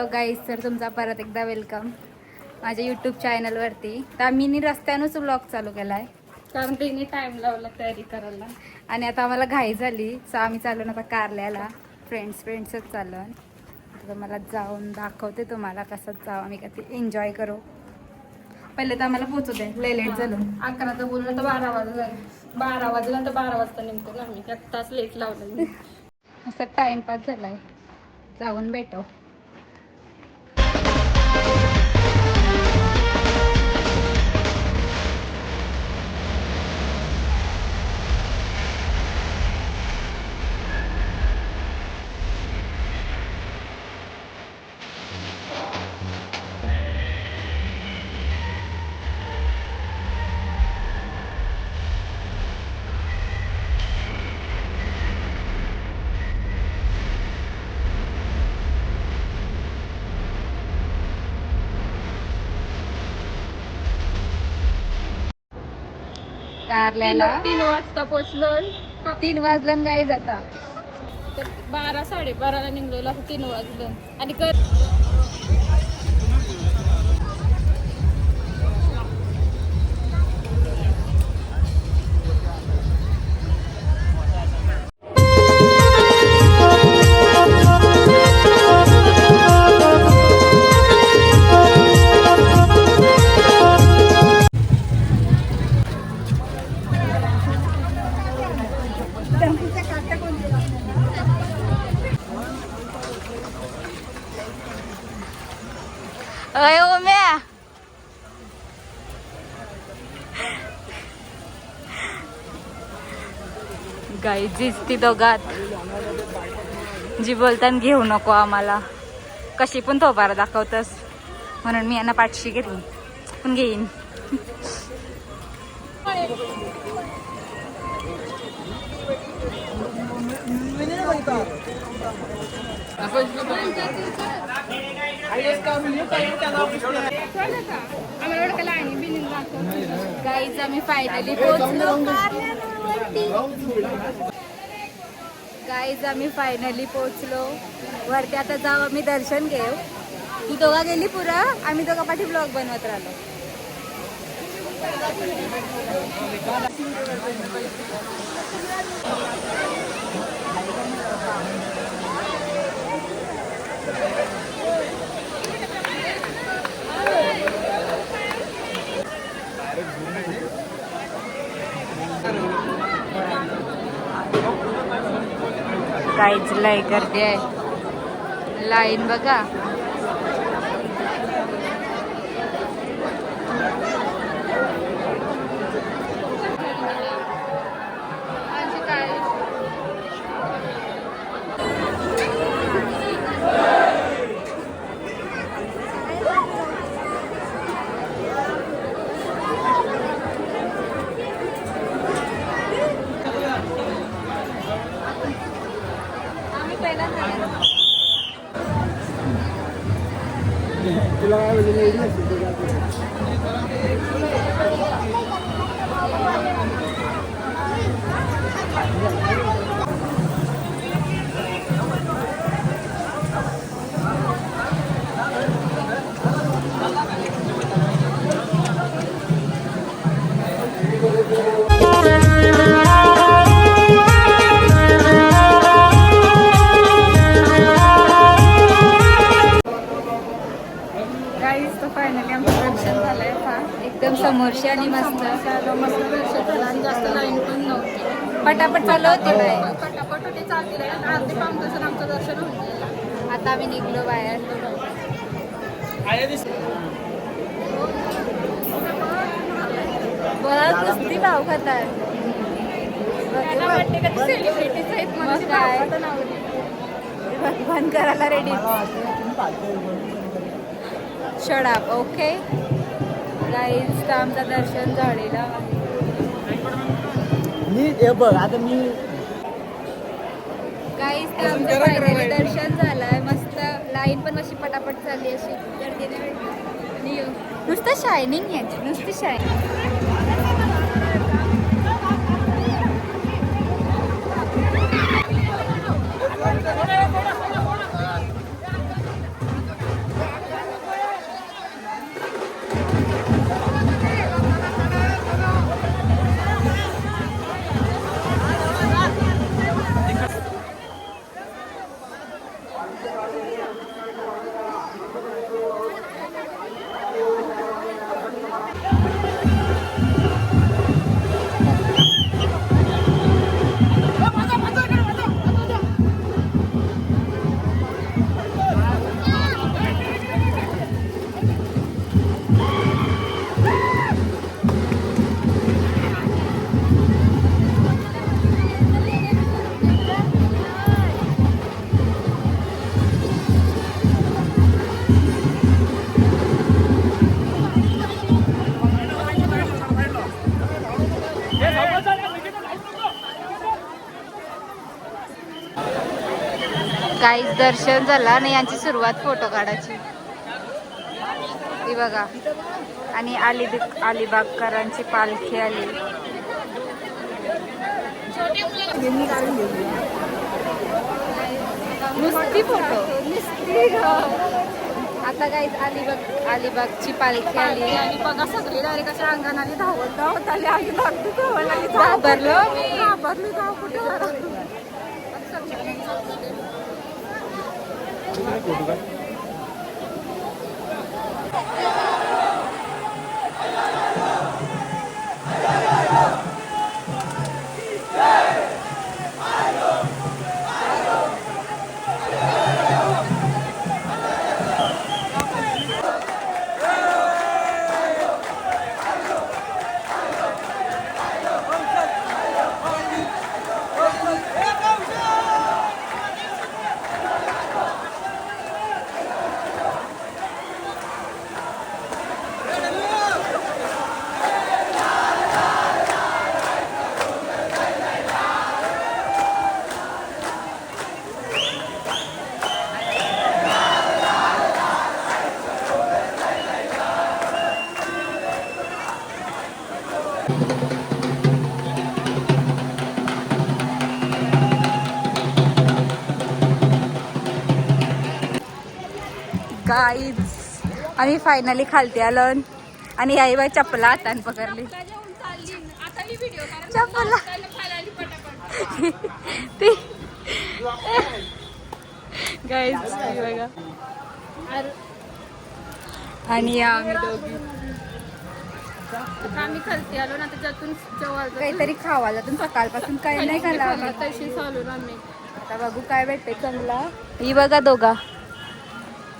Hello guys तर तुमचा परत एकदा वेलकम माझ्या यूट्यूब चॅनलवरती तर मी रस्त्यानंच ब्लॉग चालू केला आहे कारण तिने टाइम लावला तयारी करायला. आणि आता आम्हाला घाई झाली सो आम्ही चाललो ना आता कारल्याला. फ्रेंड्स फ्रेंड्सच चाललो आता मला जाऊन दाखवते तुम्हाला कसं जाऊ आम्ही कधी एन्जॉय करू. पहिले तर आम्हाला पोचू दे लय लेट झालं. अकरा तर बोललं तर बारा वाजता बारा वाजला तर बारा वाजता निघतो ना आम्ही. एक तास लेट लावलं असं टाइमपास झालाय. जाऊन भेटो. कारल्याला तीन वाजता पोचलो तीन वाजलं गाई जाता तर बारा साडेबाराला निघलेलो असं तीन वाजलं. आणि कर गाई ती दोघात. जी बोलताना घेऊ नको आम्हाला. कशी पण थोपारा दाखवतस. म्हणून मी यांना पाठशी घेतली. पण घेईन. गाईज आम्ही फायनली पोहोचलो. गाईज आम्ही फायनली पोहोचलो. वरती आता जाऊ आम्ही दर्शन घेऊ. तू दोघा गेली पुरं आम्ही दोघा पाठी ब्लॉग बनवत राहिलो. काहीच लय गर्दी आहे. लाईन बघा. जास्त लाईन पण नव्हती. पटापट चालू होती बाय पटापट होती चालती लाईन अर्धी पाऊन तासात आमचं दर्शन होऊन गेलं. आता आम्ही निघलो बाहेर. बघ नुसती भाव खातात वाटते का आहेत मग काय? करायला रेडी शडाप ओके गाईज आमचं दर्शन झालेलं आहे. मी हे बघ आता मी गाईज तर आमचं फायनली दर्शन झालंय. मस्त लाईन पण अशी पटापट चालली अशी. गर्दीने आणि नुसतं शायनिंग याची नुसती शायनिंग गाईच दर्शन झालं आणि यांची सुरुवात फोटो काढायची. ती बघा. आणि अली अलिबागकरांची पालखी आली. नुसती फोटो आता गाईज अलिबाग अलिबागची पालखी आली. आणि बघा सगळी डायरेक्ट अशा अंगणाने धावत धावत आली. लागली धावायला लागली. घाबरलो मी. घाबरली. धाव कुठे? Thank you. गाईज आम्ही फायनली खालती आलो आणि आई बाई चप्पला हाताने पकडली. चप्पला. ती. गाईज बघा. आणि या आम्ही दोघी. आम्ही खालती आलो ना त्याच्यातून जेव्हा काहीतरी खावा जातून सकाळपासून काही नाही खाल्लं आम्ही. तशी चालू ना आम्ही आता बघू काय भेटते चांगला. ही बघा दोघा.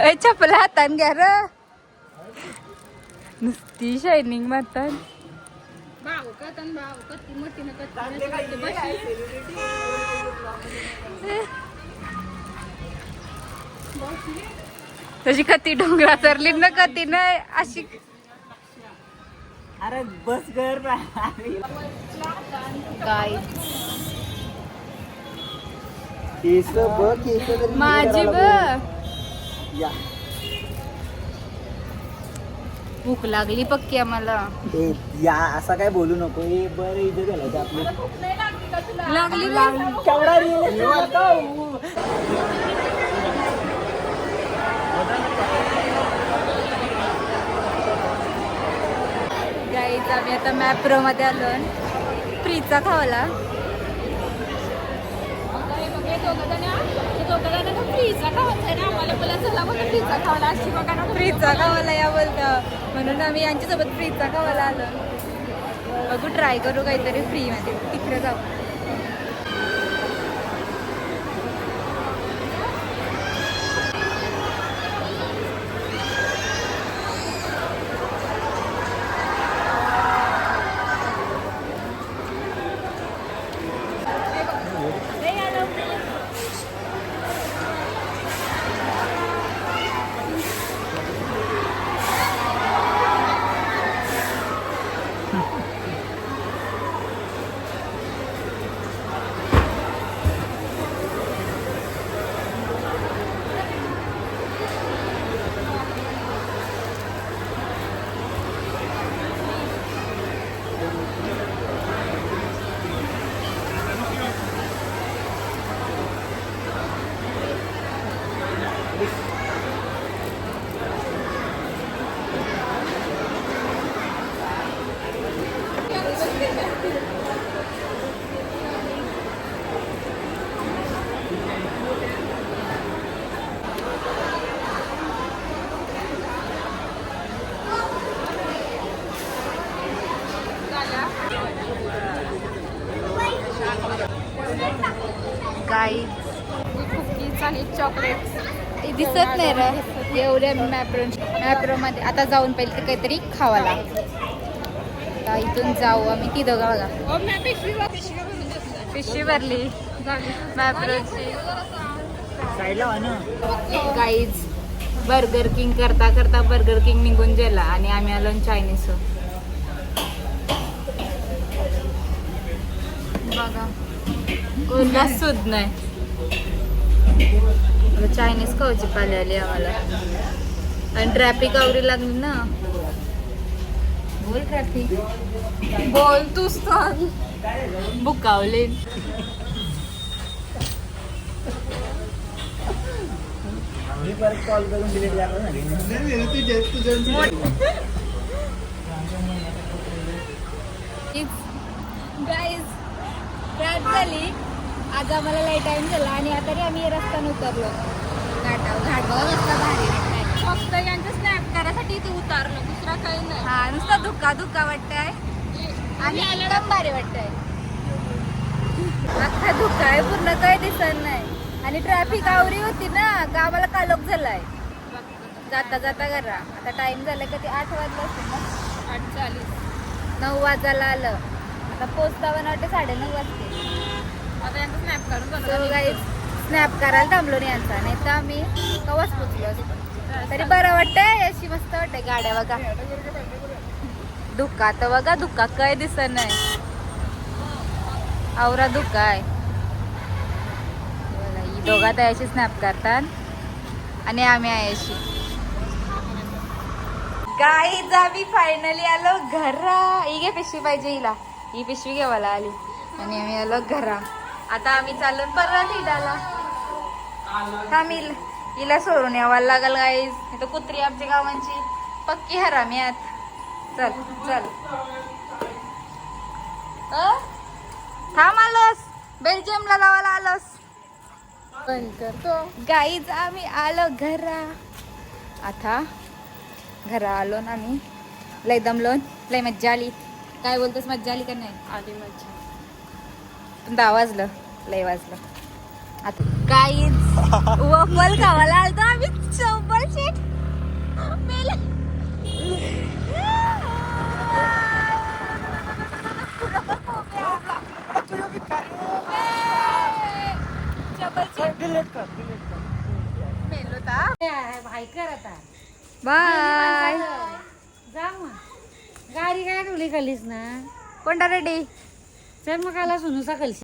ए चपला हातान घ्या र. नुसती शायनिंग मारतात तशी कती डोंगरा चरली ना कती नाही अशी. अरे बस तरी माझी ब या. भूक लागली पक्की आम्हाला. ए, या असा काय बोलू नको. हे बरं इथे झालं आपली. लागली केवढा गाईज आम्ही आता मॅप्रो मध्ये आलो फ्रीचा खावाला. फ्रीजचा खावाला या बोलतं. म्हणून आम्ही यांच्यासोबत फ्रीजचा खावाला आलो. बघू ट्राय करू काहीतरी फ्रीमध्ये तिकडे जाऊ गाई कुकीज आणि चॉकलेट दिसत नाही रे. एवढ्या मॅप्रो मॅप्रो मध्ये आता जाऊन पहिले ते काहीतरी खावाला. आता इथून जाऊ आम्ही. ती दोघं बघा पिशवी भरली. मॅप्रोची गाईज बर्गर किंग करता करता बर्गर किंग निघून गेला आणि आम्ही आलो चायनीज बघा. कोणला सुद नाही. चायनीज खाऊची पाली आली आम्हाला. आणि ट्रॅफिक आवरी लागली ना. बोल ट्रॅफिक बोल तूच तर बुकावले. कॉल करून डिलीट झाली. आज आम्हाला लाइट टाइम झाला आणि आता रे आम्ही रस्त्याने उतरलो. घाटावर. घाट बघा रस्ता भारी. फक्त यांचं स्नॅप करायसाठी इथे उतारलं दुसरा काही नाही. हा नुसता धुका धुका वाटतंय. आणि एकदम भारी वाटतंय. अख्खा धुका आहे पूर्ण काही दिसत नाही. आणि ट्रॅफिक आवरी होती ना गावाला कालोख झालाय. जाता जाता घरा आता टाइम झाला कधी आठ वाजला असेल ना. आठ चाळीस नऊ वाजायला आलं. आता पोचता वाटते साडेनऊ वाजते सो. काही स्नॅप करायला थांबलो नाही यांचा नाही तर आम्ही कवाच पोचलो असतो तरी बरं वाटतंय अशी मस्त वाटतंय गाड्या बघा. धुका तर बघा धुका काय दिसत नाही. आवरा धुका आहे. बघा, ही दोघात अशी स्नॅप करतात. आणि आम्ही आहे अशी. गाईज आम्ही फायनली आलो घरा. ही घे पिशवी पाहिजे हिला. ही पिशवी घेवायला आली. आणि आम्ही आलो घरा. आता आम्ही चाललो परत हिडाला थांब हिल- सोडून यावं लागल गाईज इथं कुत्री आमच्या गावांची. पक्की हरामी आहेत. चल चल? थांब आलोस. बेल्जियमला लावायला आलोस. बंद करतो. गाईज आम्ही आलो घरा. आता घरा आलो ना आम्ही. लय दमलो लय मज्जा आली. काय बोलतोस? मज्जा आली का नाही? आली मज्जा. पण दहा वाजलं लय वाजलं. आता काहीच वफल खावायला आलतो आम्ही. चौपल शेट मेले. चप्पल शेट मेलो ता बाय जा मग गाडी काय ठेवली खालीस ना? कोणता रेडी चल मग आला सोनू सकाळशी